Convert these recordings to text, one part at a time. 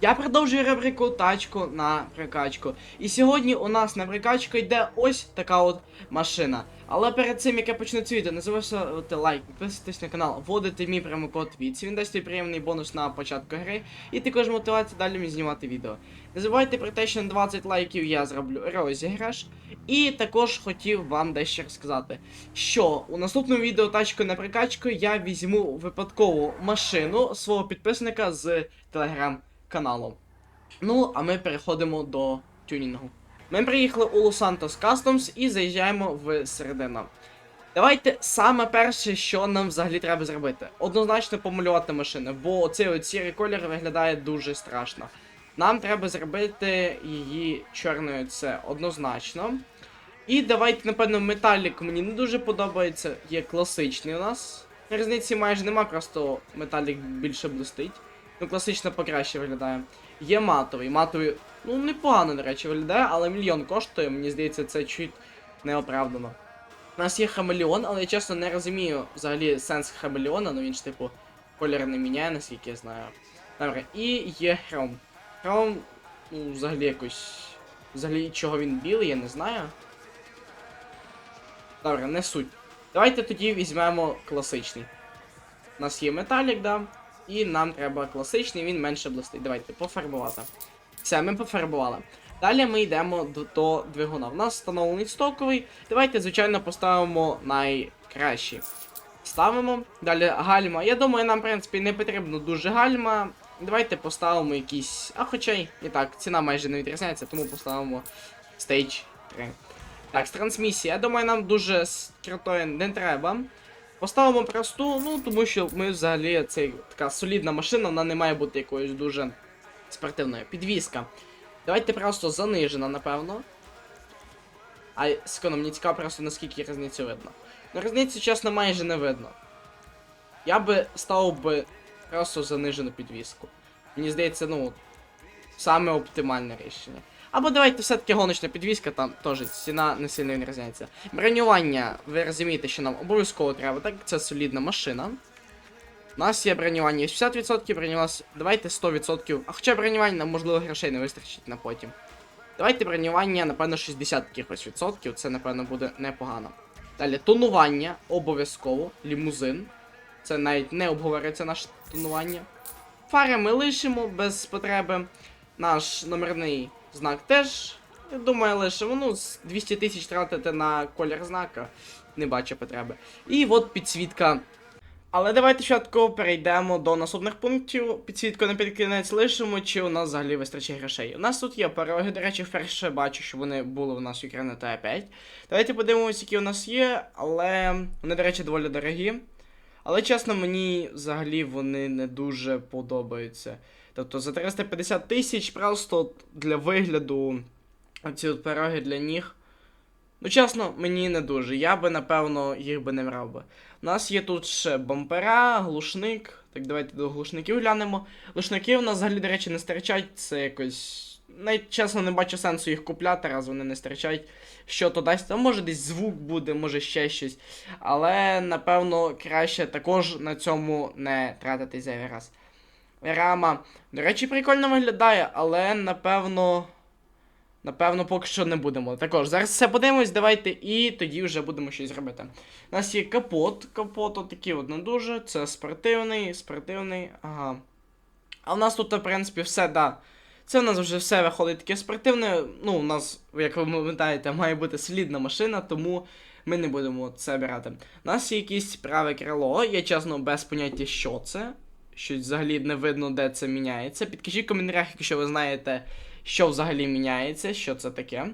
Я продовжую рубрику тачку на прикачку. І сьогодні у нас на прикачку йде ось така от машина. Але перед цим, як я почну це відео, не забувайте лайк, підписуйтесь на канал, вводите мій промокод ВІЦ, він дасть тобі приємний бонус на початку гри, і також мотивація далі мені знімати відео. Не забувайте про те, що на 20 лайків я зроблю розіграш. І також хотів вам дещо розказати, що у наступному відео тачку на прикачку я візьму випадкову машину свого підписника з телеграм-каналу. Ну, а ми переходимо до тюнінгу. Ми приїхали у Лос-Сантос Customs і заїжджаємо в середину. Давайте саме перше, що нам взагалі треба зробити. Однозначно помалювати машину, бо цей сірий колір виглядає дуже страшно. Нам треба зробити її чорною, це однозначно. І давайте, напевно, металік мені не дуже подобається. Є класичний у нас. Різниці майже нема, просто металік більше блистить. Ну, класично покраще виглядає. Є матовий. Матовий, ну, непогано, до речі, виглядає, але мільйон коштує, мені здається, це чуть неоправдано. У нас є хамелеон, але я чесно не розумію взагалі сенс хамелеона, ну він ж типу колір не міняє, наскільки я знаю. Добре, і є хром. Хром, ну, взагалі якось. Взагалі, чого він білий, я не знаю. Добре, не суть. Давайте тоді візьмемо класичний. У нас є металік, да. І нам треба класичний, він менше блистить. Давайте пофарбувати. Все, ми пофарбували. Далі ми йдемо до, до двигуна. У нас встановлений стоковий. Давайте, звичайно, поставимо найкращий. Ставимо. Далі гальма. Я думаю, нам, в принципі, не потрібно дуже гальма. Давайте поставимо якісь. А хоча й і так, ціна майже не відрізняється, тому поставимо Stage 3. Так, з трансмісії. Я думаю, нам дуже крутої не треба. Поставимо просту, ну тому що ми взагалі це така солідна машина, вона не має бути якоюсь дуже спортивною. Підвізка. Давайте просто занижена, напевно. А секунду, мені цікаво просто наскільки різницю видно. Ну, різниці, чесно, майже не видно. Я би ставив би просто занижену підвіску. Мені здається, ну, саме оптимальне рішення. Або давайте все-таки гоночна підвіска, там теж ціна не сильно відрізняється. Бронювання, ви розумієте, що нам обов'язково треба, так це солідна машина. У нас є бронювання 60%, бронювання. Давайте 100%. А хоча бронювання нам можливо грошей не вистачить на потім. Давайте бронювання, напевно, 60 якихось відсотків, це, напевно, буде непогано. Далі тонування обов'язково, лімузин. Це навіть не обговорюється наше тонування. Фари ми лишимо без потреби. Наш номерний знак теж. Я думаю, лишимо. Ну, 200 тисяч тратити на колір знака. Не бачу потреби. І от підсвітка. Але давайте спочатку перейдемо до наступних пунктів. Підсвітку на підкінець лишимо, чи у нас взагалі вистачить грошей. У нас тут є пороги, до речі, вперше бачу, що вони були у нас в Ukraine та 5. Давайте подивимося, які у нас є, але вони, до речі, доволі дорогі. Але чесно, мені взагалі вони не дуже подобаються. Тобто за 350 тисяч просто для вигляду ці от пироги для ніг. Ну, чесно, мені не дуже. Я би, напевно, їх би не брав би. У нас є тут ще бампера, глушник. Так, давайте до глушників глянемо. Глушники у нас взагалі, до речі, не стирчать. Це якось. Навіть чесно не бачу сенсу їх купляти, раз вони не стирчать. Що то дасть? Там може десь звук буде, може ще щось. Але, напевно, краще також на цьому не тратити зайвий раз. Рама. До речі, прикольно виглядає, але напевно. Напевно, поки що не будемо. Також зараз все подивимось, давайте і тоді вже будемо щось робити. У нас є капот. Капот отакий от не дуже. Це спортивний, спортивний. Ага. А в нас тут, в принципі, все, да. Це у нас вже все виходить таке спортивне. Ну, у нас, як ви пам'ятаєте, має бути солідна машина, тому ми не будемо це брати. У нас є якесь праве крило. Я чесно без поняття, що це. Щось взагалі не видно, де це міняється. Підкажіть в коментарях, якщо ви знаєте, що взагалі міняється, що це таке.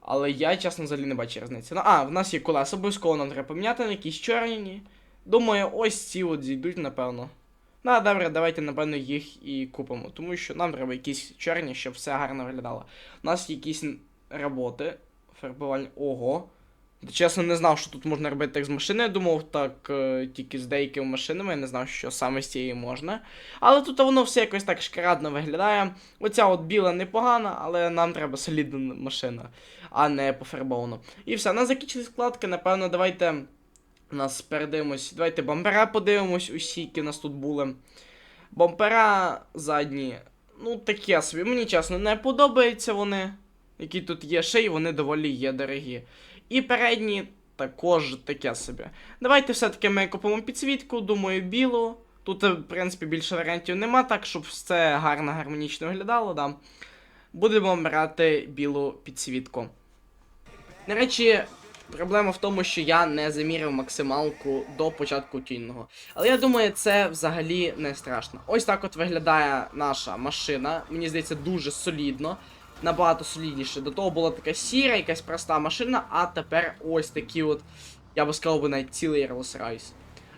Але я, чесно, взагалі не бачу різниці. Ну, а, в нас є колеса, обов'язково нам треба поміняти на якісь чорні. Думаю, ось ці от зійдуть, напевно. Ну, а добре, давайте, напевно, їх і купимо. Тому що нам треба якісь чорні, щоб все гарно виглядало. У нас є якісь роботи. Фарбування. Ого. Чесно, не знав, що тут можна робити так з машини. Я думав, так е, тільки з деякими машинами, я не знав, що саме з цієї можна. Але тут воно все якось так шкарадно виглядає. Оця от біла непогана, але нам треба солідна машина, а не пофарбована. І все, на закінчили складки, напевно, давайте нас передивимось. Давайте бампера подивимось, усі, які у нас тут були. Бампера задні. ну, таке собі. Мені чесно, не подобаються вони, які тут є, ще й вони доволі є дорогі. І передні також таке собі. Давайте все-таки ми купимо підсвітку, думаю, білу. Тут, е, в принципі, більше варіантів нема, так, щоб все гарно гармонічно виглядало, да. Будемо брати білу підсвітку. До речі, проблема в тому, що я не заміряв максималку до початку тюнінгу. Але я думаю, це взагалі не страшно. Ось так от виглядає наша машина. Мені здається, дуже солідно. Набагато солідніше. До того була така сіра, якась проста машина, а тепер ось такі от, я би сказав би навіть цілий Rolls-Royce.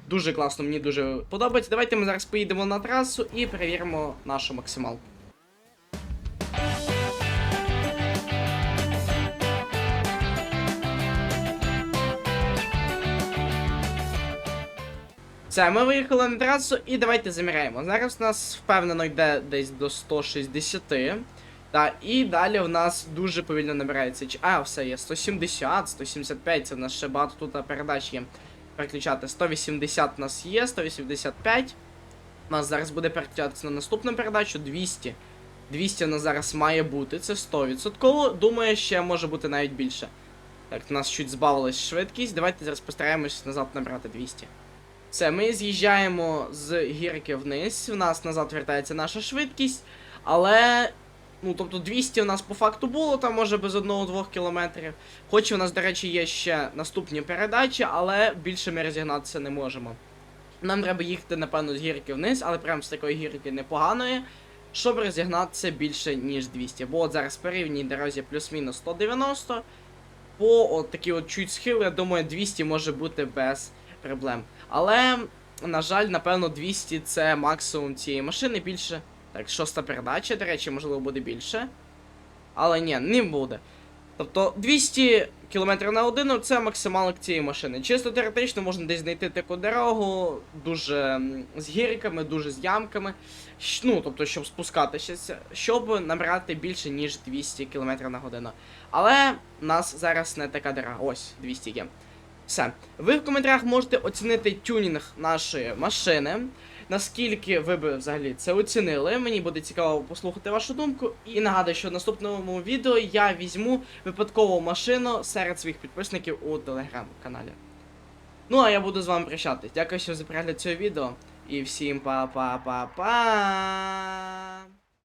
Дуже класно, мені дуже подобається. Давайте ми зараз поїдемо на трасу і перевіримо нашу максималку. Все, ми виїхали на трасу і давайте заміряємо. Зараз у нас впевнено йде десь до 160. Та, і далі в нас дуже повільно набирається. А, все є 170, 175, це в нас ще багато тут передач є. Переключати. 180 у нас є, 185. У нас зараз буде переключатися на наступну передачу 200. 200 у нас зараз має бути, це 100%. Думаю, ще може бути навіть більше. Так, у нас чуть збавилась швидкість. Давайте зараз постараємось назад набрати 200. Все, ми з'їжджаємо з гірки вниз. У нас назад вертається наша швидкість. Але. Ну, тобто 200 у нас по факту було, там може без 1-2 кілометрів. Хоч у нас, до речі, є ще наступні передачі, але більше ми розігнатися не можемо. Нам треба їхати, напевно, з гірки вниз, але прямо з такої гірки непоганої, щоб розігнатися більше, ніж 200. Бо от зараз по рівній дорозі плюс-мінус 190. По от такі от чуть схили, я думаю, 200 може бути без проблем. Але, на жаль, напевно, 200 це максимум цієї машини більше. Так, шоста передача, до речі, можливо, буде більше. Але ні, не буде. Тобто 200 км на годину це максималок цієї машини. Чисто теоретично можна десь знайти таку дорогу, дуже з гірками, дуже з ямками. Ну, тобто, щоб спускатися, щоб набрати більше, ніж 200 км на годину. Але в нас зараз не така дорога. Ось, 200 є. Все. Ви в коментарях можете оцінити тюнінг нашої машини. Наскільки ви би взагалі це оцінили? Мені буде цікаво послухати вашу думку. І нагадую, що в наступному відео я візьму випадкову машину серед своїх підписників у телеграм-каналі. Ну а я буду з вами прощатись. Дякую, що за перегляд цього відео. І всім па-па-па-па.